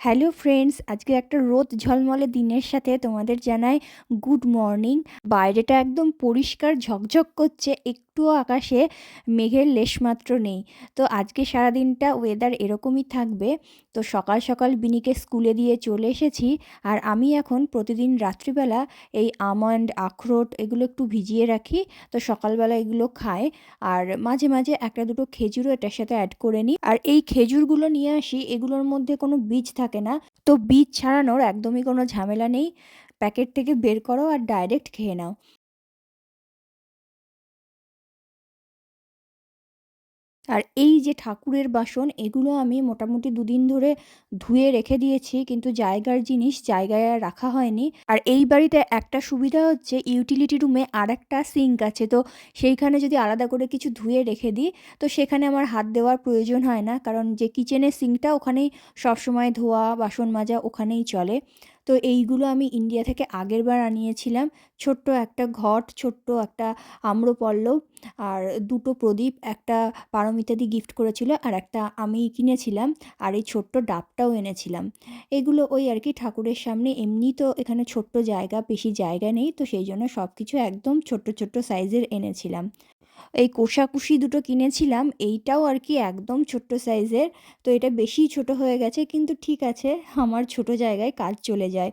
Hello friends, আজকে একটা রোদ ঝলমলে দিনের সাথে তোমাদের জানাই গুড মর্নিং। বাইরেটা একদম পরিষ্কার ঝকঝক করছে, একটুও আকাশে মেঘের লেশমাত্র নেই। তো আজকে সারাদিনটা ওয়েদার এরকমই থাকবে। তো সকাল সকাল বিনিকে স্কুলে দিয়ে চলে এসেছি আর আমি এখন প্রতিদিন রাত্রিবেলা এই আমন্ড আখরোট এগুলো একটু ভিজিয়ে রাখি, তো সকালবেলা এগুলো খায় আর মাঝে মাঝে একটা দুটো খেজুরও এটার সাথে অ্যাড করে নিই। আর এই খেজুরগুলো নিয়ে আসি, এগুলোর মধ্যে কোনো বীজ থাকে না। তো বীজ ছাড়ানোর একদমই কোনো ঝামেলা নেই। প্যাকেট থেকে বের করো আর ডাইরেক্ট খেয়ে নাও। আর এই যে ঠাকুরের বাসন, এগুলো আমি মোটামুটি দুদিন ধরে ধুয়ে রেখে দিয়েছি, কিন্তু জায়গার জিনিস জায়গায় রাখা হয়নি। আর এই বাড়িতে একটা সুবিধা হচ্ছে ইউটিলিটি রুমে আর একটা সিঙ্ক আছে। তো সেইখানে যদি আলাদা করে কিছু ধুয়ে রেখে দিই, তো সেখানে আমার হাত দেওয়ার প্রয়োজন হয় না, কারণ যে কিচেনের সিঙ্কটা ওখানেই সবসময় ধোয়া, বাসন মাজা ওখানেই চলে। তো এইগুলো আমি ইন্ডিয়া থেকে আগের বার আনিয়েছিলাম। ছোট্ট একটা ঘট, ছোট্ট একটা আম্রপল্লব আর দুটো প্রদীপ, একটা পারমিতাদি গিফট করেছিল আর একটা আমি কিনেছিলাম আর এই ছোট্ট ডাবটাও এনেছিলাম। এগুলো ওই আর কি ঠাকুরের সামনে এমনি তো এখানে ছোট্ট জায়গা, বেশি জায়গা নেই তো সেই জন্য সব কিছু একদম ছোট্ট ছোট্ট সাইজের এনেছিলাম। এই কোষাকুষি দুটো কিনেছিলাম, এইটাও আর কি একদম ছোট্ট সাইজের, তো এটা বেশি ছোট হয়ে গেছে, কিন্তু ঠিক আছে, আমার ছোট জায়গায় কাজ চলে যায়।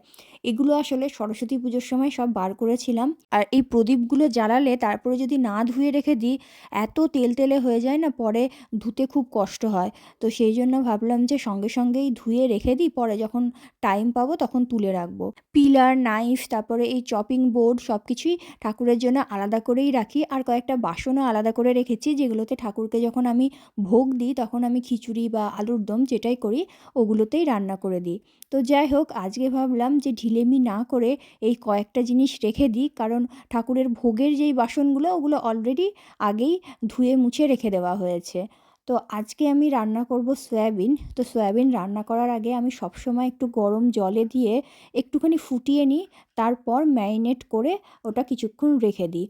এগুলো আসলে সরস্বতী পুজোর সময় সব বার করেছিলাম। আর এই প্রদীপগুলো জ্বালালে তারপরে যদি না ধুয়ে রেখে দিই, এত তেল তেলে হয়ে যায় না, পরে ধুতে খুব কষ্ট হয়। তো সেই জন্য ভাবলাম যে সঙ্গে সঙ্গেই ধুয়ে রেখে দিই, পরে যখন টাইম পাবো তখন তুলে রাখব। পিলার নাইফ তারপরে এই চপিং বোর্ড সব কিছুই ঠাকুরের জন্য আলাদা করেই রাখি। আর কয়েকটা বাসনও আলাদা করে রেখেছি, যেগুলোতে ঠাকুরকে যখন আমি ভোগ দিই, তখন আমি খিচুড়ি বা আলুর দম যেটাই করি, ওগুলোতেই রান্না করে দিই। তো যাই হোক, আজকে ভাবলাম যে ঢিলেমি না করে এই কয়েকটা জিনিস রেখে দিই। কারণ ঠাকুরের ভোগের যেই বাসনগুলো, ওগুলো অলরেডি আগেই ধুয়ে মুছে রেখে দেওয়া হয়েছে। তো আজকে আমি রান্না করব সয়াবিন। তো সয়াবিন রান্না করার আগে আমি সবসময় একটু গরম জলে দিয়ে একটুখানি ফুটিয়ে নিই। তারপর ম্যারিনেট করে ওটা কিছুক্ষণ রেখে দিই।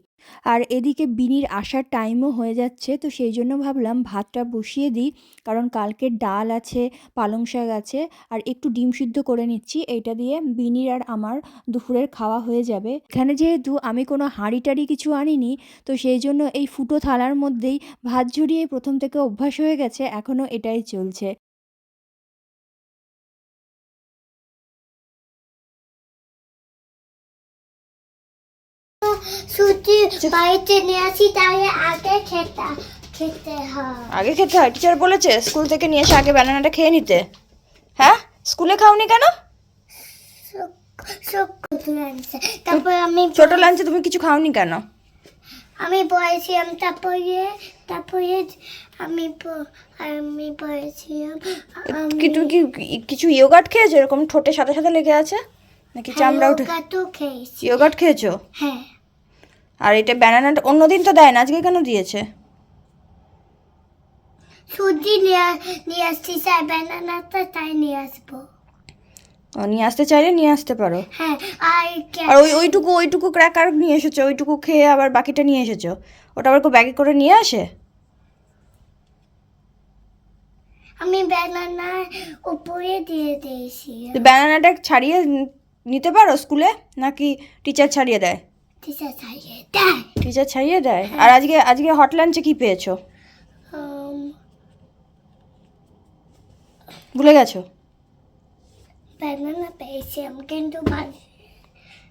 আর এদিকে বিনির আসার টাইমও হয়ে যাচ্ছে, তো সেই জন্য ভাবলাম ভাতটা বসিয়ে দিই, কারণ কালকের ডাল আছে, পালং শাক আছে, আর একটু ডিম সিদ্ধ করে নিচ্ছি, এটা দিয়ে বিনির আর আমার দুপুরের খাওয়া হয়ে যাবে। এখানে যেহেতু আমি কোনো হাঁড়ি টাড়ি কিছু আনিনি, তো সেই জন্য এই ফুটো থালার মধ্যেই ভাত ঝরিয়ে প্রথম থেকে অভ্যাস হয়ে গেছে, এখনও এটাই চলছে। সুজি বাড়িতে নিয়ে আসি তাহলে আগে খেতে খেতে হয়। আগে খেতে হয়। টিচার বলেছে স্কুল থেকে নিয়ে এসে আগে ব্যানানাটা খেয়ে নিতে। হ্যাঁ? স্কুলে খাওনি কেন? তারপর আমি ছোট লাঞ্চে তুমি কিছু খাওনি কেন? আমি বলেছিলাম তারপরে তারপরে আমি আমি বলেছিলাম কি তুমি কি কিছু ইয়োগার্ট খেয়েছো? এরকম ঠোঁটে সাথে সাথে লেগে আছে? নাকি চামড়া উঠে ইয়োগার্ট খেয়েছো? হ্যাঁ। আর এটা ব্যানানাটা অন্যদিন তো দেয় না আজকে কেন দিয়েছে? সুজি নিয়ে আসছি স্যার ব্যানানাটা তাই নিয়ে আসব। ও, নিয়ে আসতে চাইলে নিয়ে আসতে পারো। হ্যাঁ আর ওই ওইটুকু ওইটুকু ক্র্যাকার নিয়ে এসেছ ওইটুকু খেয়ে আবার বাকিটা নিয়ে এসেছ। ওটা আবার ব্যাগে করে নিয়ে আসে? আমি ব্যানানার উপরে দিয়ে দিয়েছি। ব্যানানাটা ছাড়িয়ে নিতে পারো স্কুলে নাকি টিচার ছাড়িয়ে দেয়? টিচার ছাড়িয়ে দেয় টিচার ছাড়িয়ে দেয় আর আজকে আজকে হট লাঞ্চে কি পেয়েছ? Um, ভুলে গেছো? ব্যানানা পেয়েছিলাম কিন্তু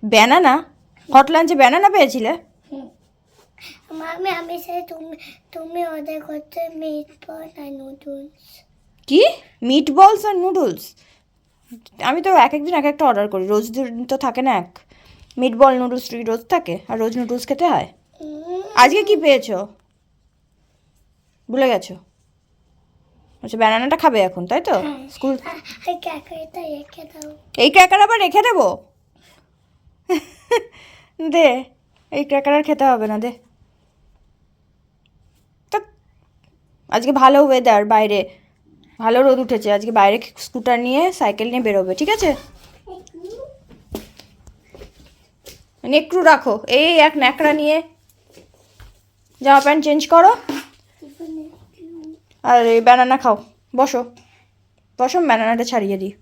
ব্যানানা হট লাঞ্চে ব্যানানা পেয়েছিলে? আমি আমি সে তুমি তুমি অর্ডার করতে মিট বল আর নুডলস কি? মিট বলস আর নুডলস আমি তো এক একদিন এক একটা অর্ডার করি রোজ দিন তো থাকে না এক। মিট বল নুডলস রোজ থাকে? আর রোজ নুডলস খেতে হয়? আজকে কি পেয়েছ? ভুলে গেছো? আচ্ছা ব্যানানাটা খাবে এখন তাই তো? স্কুল দাও। এই ক্র্যাকার আবার রেখে দেবো? দে এই ক্র্যাকার আর খেতে হবে না দে। আজকে ভালো ওয়েদার বাইরে। ভালো রোদ উঠেছে আজকে বাইরে স্কুটার নিয়ে সাইকেল নিয়ে বেরোবে ঠিক আছে? নেকড়ু রাখো। এই এক ন্যাকড়া নিয়ে জামা প্যান্ট চেঞ্জ করো। আর এই ব্যানানা খাও। বসো। বসো ব্যানানাটা ছাড়িয়ে দিই।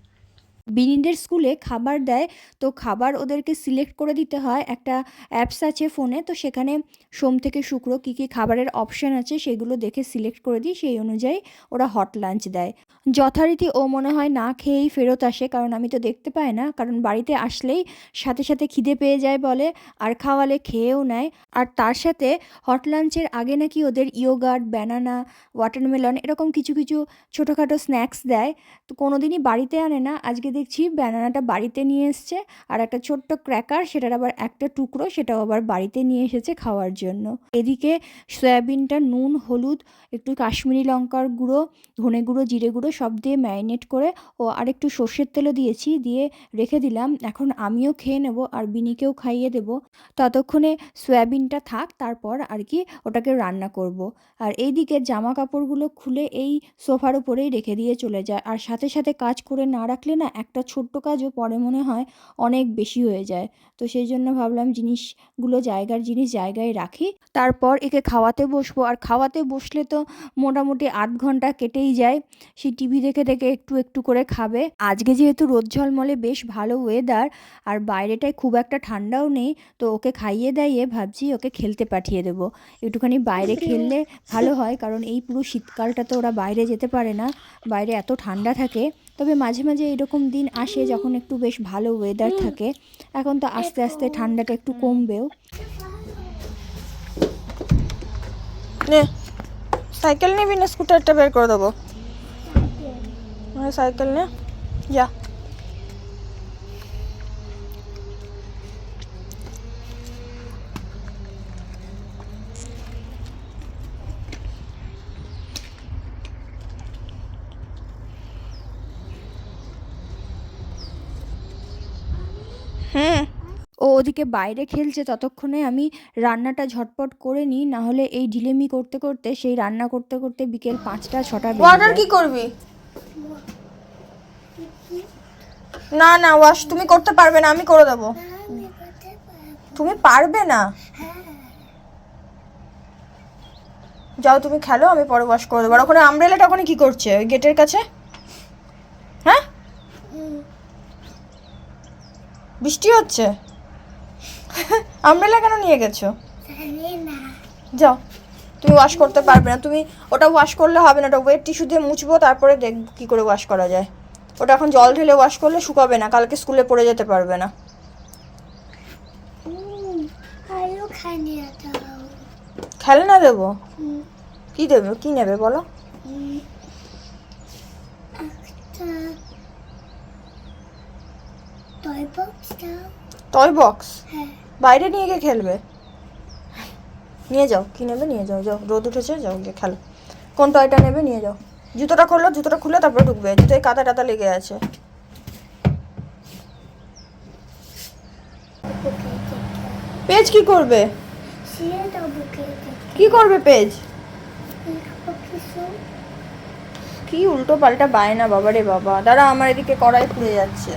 বিনিদের স্কুলে খাবার দেয়, তো খাবার ওদেরকে সিলেক্ট করে দিতে হয়। একটা অ্যাপস আছে ফোনে তো সেখানে সোম থেকে শুক্র কী কী খাবারের অপশান আছে সেগুলো দেখে সিলেক্ট করে দিই। সেই অনুযায়ী ওরা হট লাঞ্চ দেয়। যথারীতি ও মনে হয় না খেয়েই ফেরত আসে, কারণ আমি তো দেখতে পাই না। কারণ বাড়িতে আসলেই সাথে সাথে খিদে পেয়ে যায় বলে, আর খাওয়ালে খেয়েও নেয়। আর তার সাথে হট লাঞ্চের আগে নাকি ওদের ইয়োগার্ট, ব্যানানা, ওয়াটারমেলন এরকম কিছু কিছু ছোটোখাটো স্ন্যাক্স দেয়। তো কোনো দিনই বাড়িতে আনে না। আজকে দেখছি ব্যানানাটা বাড়িতে নিয়ে এসছে, আর একটা ছোট্ট ক্র্যাকার, সেটার আবার একটা টুকরো, সেটাও আবার বাড়িতে নিয়ে এসেছে খাওয়ার জন্য। এদিকে সয়াবিনটা, নুন, হলুদ, একটু কাশ্মীরি লঙ্কার গুঁড়ো, ধনে গুঁড়ো, জিরে গুঁড়ো সব দিয়ে ম্যারিনেট করে ও আরেকটু সর্ষের তেলও দিয়েছি, দিয়ে রেখে দিলাম। এখন আমিও খেয়ে নেব আর বিনিকেও খাইয়ে দেব। ততক্ষণে সয়াবিনটা থাক, তারপর আর কি ওটাকে রান্না করব। আর এইদিকে জামা কাপড়গুলো খুলে এই সোফার উপরেই রেখে দিয়ে চলে যায়। আর সাথে সাথে কাজ করে না রাখলে না একটা ছোট্ট কাজও পরে মনে হয় অনেক বেশি হয়ে যায়। তো সেই জন্য ভাবলাম জিনিসগুলো জায়গার জিনিস জায়গায় রাখি। তারপর একে খাওয়াতে বসবো। আর খাওয়াতে বসলে তো মোটামুটি আধ ঘণ্টা কেটেই যায়। সেই টিভি দেখে দেখে একটু একটু করে খাবে। আজকে যেহেতু রোদ ঝলমলে বেশ ভালো ওয়েদার আর বাইরেটায় খুব একটা ঠান্ডাও নেই তো ওকে খাইয়ে দাইয়ে ভাবছি ওকে খেলতে পাঠিয়ে দেবো। একটুখানি বাইরে খেললে ভালো হয় কারণ এই পুরো শীতকালটা তো ওরা বাইরে যেতে পারে না বাইরে এত ঠান্ডা থাকে। তবে মাঝে মাঝে এরকম দিন আসে যখন একটু বেশ ভালো ওয়েদার থাকে এখন তো আস্তে আস্তে ঠান্ডাটা একটু কমবেও। সাইকেল নিবি না স্কুটারটা বের করে দেবো। সাইকেল নে যা হুম ও ওদিকে বাইরে খেলছে ততক্ষণে আমি রান্নাটা ঝটপট করে নিই না হলে এই ঢিলেমি করতে করতে সেই রান্না করতে করতে বিকেল পাঁচটা ছটা ওয়াটার কি করবি? না না, ওয়াশ তুমি করতে পারবে না, আমি করে দেবো। তুমি পারবে না? যাও, তুমি খেলো, আমি পরে ওয়াশ করে দেবো। আর ওখানে আমব্রেলাটা ওখানে কি করছে? ওই গেটের কাছে? হ্যাঁ? বৃষ্টি হচ্ছে? আমব্রেলা কেন নিয়ে গেছো? যাও, তুমি ওয়াশ করতে পারবে না। তুমি ওটা ওয়াশ করলে হবে না, ওটা ওয়েট টিস্যু দিয়ে মুছবো, তারপরে দেখ কী করে ওয়াশ করা যায়। ওটা এখন জল ঢেলে ওয়াশ করলে শুকাবে না কালকে স্কুলে পড়ে যেতে পারবে না। খেলনা দেবো? কি দেবে? কি নেবে বলো? টয় বক্স টয় বক্স হ্যাঁ। বাইরে নিয়ে গিয়ে খেলবে? নিয়ে যাও কি নেবে নিয়ে যাও যাও। রোদ উঠেছে যাও গিয়ে খেলো। কোন টয়টা নেবে নিয়ে যাও। জুতোটা খুললো, জুতোটা খুলে তারপরে ঢুকবে। জুতোয় কাদা টাদা লেগে আছে। পেজ কি করবে? কি করবে পেজ? কি উল্টো পাল্টা বায়না বাবা রে বাবা। দাঁড়া, আমার এদিকে কড়াই পুড়ে যাচ্ছে।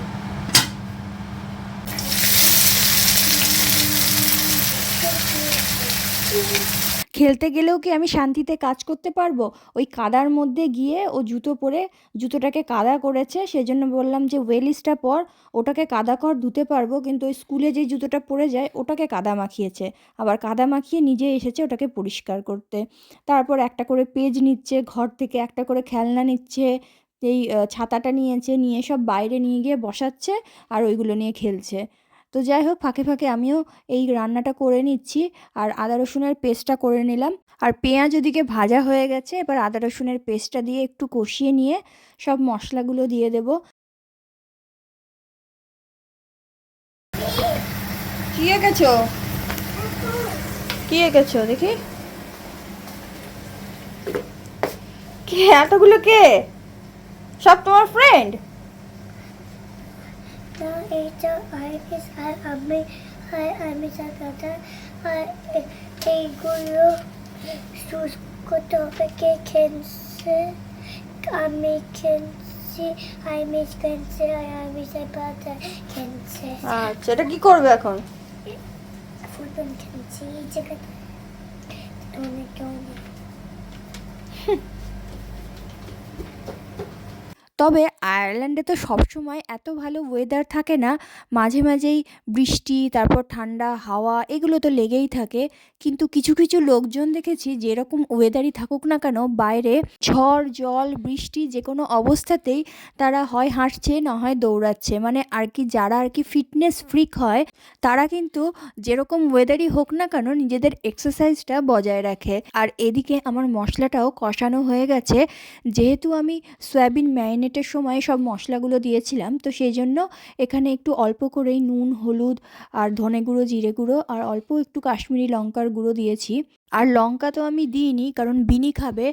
খেলতে গেলেও কি আমি শান্তিতে কাজ করতে পারব? ওই কাদার মধ্যে গিয়ে ও জুতো পরে জুতোটাকে কাদা করেছে, সেজন্য বললাম যে ওয়েলিসটা পর, ওটাকে কাদা কর, ধুতে পারব। কিন্তু ওই স্কুলে যে জুতোটা পরে যায়, ওটাকে কাদা মাখিয়েছে। আবার কাদা মাখিয়ে নিজে এসেছে ওটাকে পরিষ্কার করতে। তারপর একটা করে পেজ নিচ্ছে, ঘর থেকে একটা করে খেলনা নিচ্ছে, এই ছাতাটা নিয়েছে, নিয়ে সব বাইরে নিয়ে গিয়ে বসাচ্ছে, আর ওইগুলো নিয়ে খেলছে। তো যাই হোক, ফাঁকে ফাঁকে আমিও এই রান্নাটা করে নিচ্ছি। আর আদা রসুনের পেস্টটা করে নিলাম। আর পেঁয়াজ ওদিকে ভাজা হয়ে গেছে, এবার আদা রসুনের পেস্টটা দিয়ে একটু কষিয়ে নিয়ে সব মশলাগুলো দিয়ে দেব। কি এঁকেছো? কি এঁকেছো দেখি? কে? এতগুলো কে? সব তোমার ফ্রেন্ড আমি খেলছে। আমি খেলছি আর আমি সাথে খেলছে। আচ্ছা এটা কি করবে এখন? ফুটবল খেলছি এই জায়গাটা অনেক অনেক। তবে আয়ারল্যান্ডে তো সবসময় এত ভালো ওয়েদার থাকে না, মাঝে মাঝেই বৃষ্টি, তারপর ঠান্ডা, হাওয়া এগুলো তো লেগেই থাকে। কিন্তু কিছু কিছু লোকজন দেখেছি যেরকম ওয়েদারই থাকুক না কেন, বাইরে ঝড়, জল, বৃষ্টি যে কোনো অবস্থাতেই তারা হয় হাঁটছে, না হয় দৌড়াচ্ছে। মানে আর কি যারা আর কি ফিটনেস ফ্রিক হয়, তারা কিন্তু যেরকম ওয়েদারই হোক না কেন, নিজেদের এক্সারসাইজটা বজায় রাখে। আর এদিকে আমার মশলাটাও কষানো হয়ে গেছে। যেহেতু আমি সয়াবিন ম্যারিনেটের সময় সব মশলাগুলো দিয়েছিলাম। তো সেই জন্য এখানে একটু অল্প করেই নুন, হলুদ আর ধনে গুঁড়ো, জিরে গুঁড়ো আর অল্প একটু কাশ্মীরি লঙ্কার গুঁড়ো দিয়েছি। আর লঙ্কা তো আমি দিইনি কারণ বিনি খাবে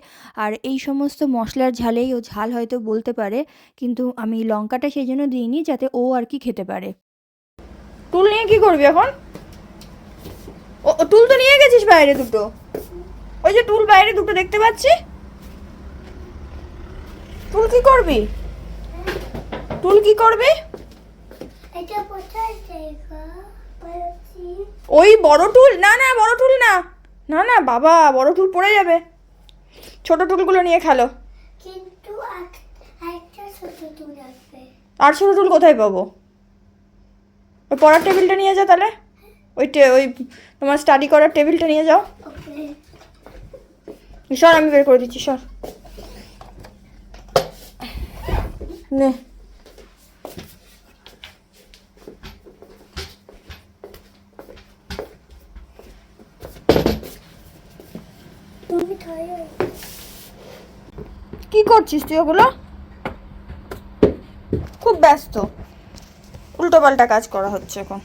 আর এই সমস্ত মশলার ঝালেই ও ঝাল হয়তো বলতে পারে কিন্তু আমি লঙ্কাটা সেই জন্য দিইনি যাতে ও আর কি খেতে পারে। টুল নিয়ে কি করবি এখন? ও টুল তো নিয়ে গেছিস বাইরে দুটো। ওই যে টুল বাইরে দুটো দেখতে পাচ্ছি? টুল কি করবি? টুল কি করবি? ওই বড় টুল না না বড় টুল না। না না বাবা বড় টুল পড়ে যাবে। ছোট টুলগুলো নিয়ে খেলো। কিন্তু তুল আর ছোট টুল কোথায় পাবো? ওই পড়ার টেবিলটা নিয়ে যা তাহলে। ওই টে ওই তোমার স্টাডি করার টেবিলটা নিয়ে যাও। সর আমি বের করে দিচ্ছি সর। নে। কি করছিস তুই ওগুলো? খুব ব্যস্ত। উল্টো পাল্টা কাজ করা হচ্ছে এখন।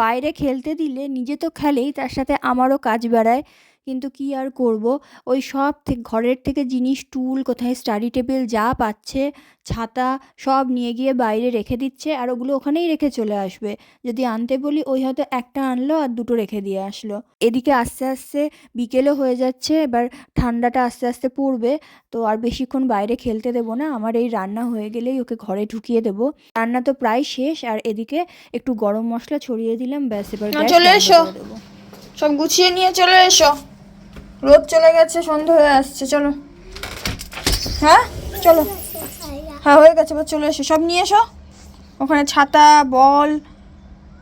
বাইরে খেলতে দিলে নিজে তো খেলেই তার সাথে আমারও কাজ বাড়ায়। কিন্তু কি আর করব? ওই সব থেকে ঘরের থেকে জিনিস টুল কোথায় স্টাডি টেবিল যা পাচ্ছে ছাতা সব নিয়ে গিয়ে বাইরে রেখে দিচ্ছে আর ওগুলো ওখানেই রেখে চলে আসবে। যদি আনতে বলি ওই হয়তো একটা আনলো আর দুটো রেখে দিয়ে আসলো। এদিকে আস্তে আস্তে বিকেলও হয়ে যাচ্ছে এবার ঠান্ডাটা আস্তে আস্তে পড়বে তো আর বেশিক্ষণ বাইরে খেলতে দেবো না। আমার এই রান্না হয়ে গেলেই ওকে ঘরে ঢুকিয়ে দেবো। রান্না তো প্রায় শেষ আর এদিকে একটু গরম মশলা ছড়িয়ে দিলাম ব্যাস এবার চলে এসো। সব গুছিয়ে নিয়ে চলে এসো। রোদ চলে গেছে সন্ধে হয়ে আসছে চলো। হ্যাঁ? চলো। হ্যাঁ হয়ে গেছে এবার চলে এসো। সব নিয়ে এসো। ওখানে ছাতা বল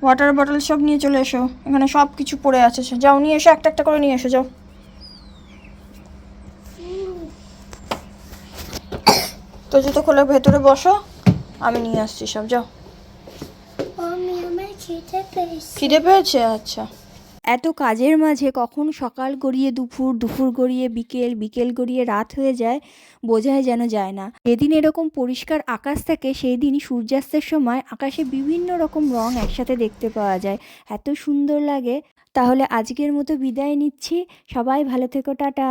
ওয়াটার বটল সব নিয়ে চলে এসো। এখানে সব কিছু পড়ে আছে। যাও নিয়ে এসো একটা একটা করে নিয়ে এসো যাও। তো জুতো খোলে ভেতরে বসো আমি নিয়ে আসছি সব যাও। খিদে পেয়েছে? আচ্ছা। এত কাজের মাঝে কখন সকাল গড়িয়ে দুপুর দুপুর গড়িয়ে বিকেল বিকেল গড়িয়ে রাত হয়ে যায় বোঝায় যেন যায় না। যেদিন এরকম পরিষ্কার আকাশ থাকে সেই দিন সূর্যাস্তের সময় আকাশে বিভিন্ন রকম রং একসাথে দেখতে পাওয়া যায়। এত সুন্দর লাগে। তাহলে আজকের মতো বিদায় নিচ্ছি। সবাই ভালো থেকো, টাটা।